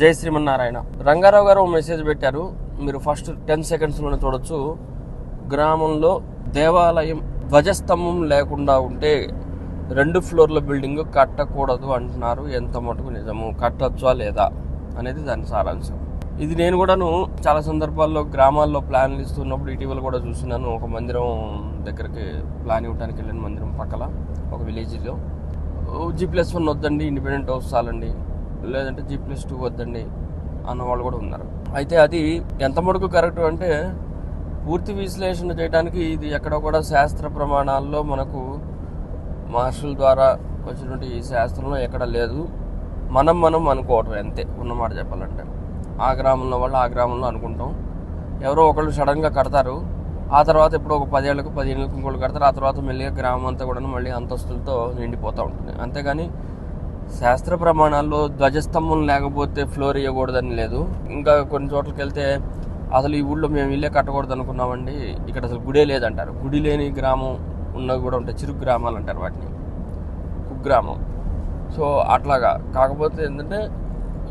జై శ్రీమన్నారాయణ. రంగారావు గారు మెసేజ్ పెట్టారు. మీరు ఫస్ట్ టెన్ సెకండ్స్లోనే చూడొచ్చు. గ్రామంలో దేవాలయం ధ్వజస్తంభం లేకుండా ఉంటే రెండు ఫ్లోర్ల బిల్డింగ్ కట్టకూడదు అంటున్నారు. ఎంత మటుకు నిజము? కట్టొచ్చా లేదా అనేది దాని సారాంశం. ఇది నేను కూడాను చాలా సందర్భాల్లో గ్రామాల్లో ప్లాన్లు ఇస్తున్నప్పుడు ఇటీవల కూడా చూసినాను. ఒక మందిరం దగ్గరికి ప్లాన్ ఇవ్వడానికి వెళ్ళిన మందిరం పక్కల ఒక విలేజ్లో. జీ ప్లస్ వన్ వద్దండి ఇండిపెండెంట్ హౌస్ చాలండి. లేదంటే జీ ప్లస్ టూ వద్దండి అన్న వాళ్ళు కూడా ఉన్నారు. అయితే అది ఎంత మటుకు కరెక్ట్ అంటే పూర్తి విశ్లేషణ చేయడానికి ఇది ఎక్కడ కూడా శాస్త్ర ప్రమాణాల్లో మనకు మహర్షుల ద్వారా వచ్చినటువంటి ఈ శాస్త్రంలో ఎక్కడ లేదు. మనం మనం అనుకోవటం అంతే ఉన్నమాట చెప్పాలంటే. ఆ గ్రామంలో వాళ్ళు ఆ గ్రామంలో అనుకుంటాం. ఎవరో ఒకళ్ళు సడన్గా కడతారు. ఆ తర్వాత ఇప్పుడు ఒక పదేళ్ళకు పదిహేనులకు ఇంకోళ్ళు కడతారు. ఆ తర్వాత మెల్లిగా గ్రామం అంతా కూడా మళ్ళీ అంతస్తులతో నిండిపోతూ ఉంటుంది. అంతేగాని శాస్త్ర ప్రమాణాల్లో ధ్వజస్తంభం లేకపోతే ఫ్లోర్ ఇవ్వకూడదని లేదు. ఇంకా కొన్ని చోట్లకి వెళ్తే అసలు ఈ ఊళ్ళో మేము ఇల్లే కట్టకూడదు అనుకున్నామండి. ఇక్కడ అసలు గుడే లేదంటారు. గుడి లేని గ్రామం ఉన్నవి కూడా ఉంటాయి. చిరు గ్రామాలు అంటారు వాటిని. కుగ్రామం. సో అట్లాగా. కాకపోతే ఏంటంటే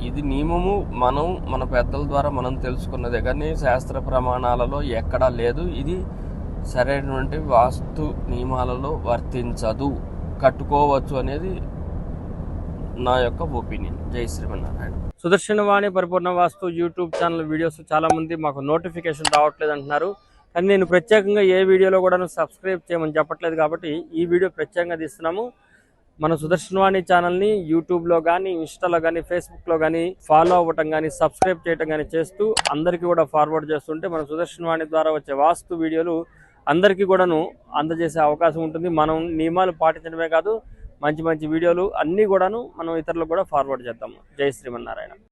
ఇది నియమము మనం మన పెద్దల ద్వారా మనం తెలుసుకున్నదే. కానీ శాస్త్ర ప్రమాణాలలో ఎక్కడా లేదు. ఇది సరైనటువంటి వాస్తు నియమాలలో వర్తించదు. కట్టుకోవచ్చు అనేది నా యొక్క ఒపీనియన్. జై శ్రీమన్నారాయణ. సుదర్శనవాణి పరిపూర్ణ వాస్తు యూట్యూబ్ ఛానల్ వీడియోస్ చాలా మంది మాకు నోటిఫికేషన్ రావట్లేదు అంటున్నారు కానీ నేను ప్రత్యేకంగా ఏ వీడియోలో కూడా సబ్స్క్రైబ్ చేయమని చెప్పట్లేదు కాబట్టి ఈ వీడియో ప్రత్యేకంగా తీస్తున్నాము. మన సుదర్శనవాణి ఛానల్ని యూట్యూబ్లో కానీ ఇన్స్టాలో కానీ ఫేస్బుక్లో కానీ ఫాలో అవ్వటం కానీ సబ్స్క్రైబ్ చేయటం కానీ చేస్తూ అందరికీ కూడా ఫార్వర్డ్ చేస్తుంటే మన సుదర్శనవాణి ద్వారా వచ్చే వాస్తు వీడియోలు అందరికీ కూడాను అందజేసే అవకాశం ఉంటుంది. మనం నియమాలు పాటించడమే కాదు మంచి మంచి వీడియోలు అన్నీ కూడాను మనం ఇతరులకు కూడా ఫార్వర్డ్ చేద్దాము. జై శ్రీమన్నారాయణ.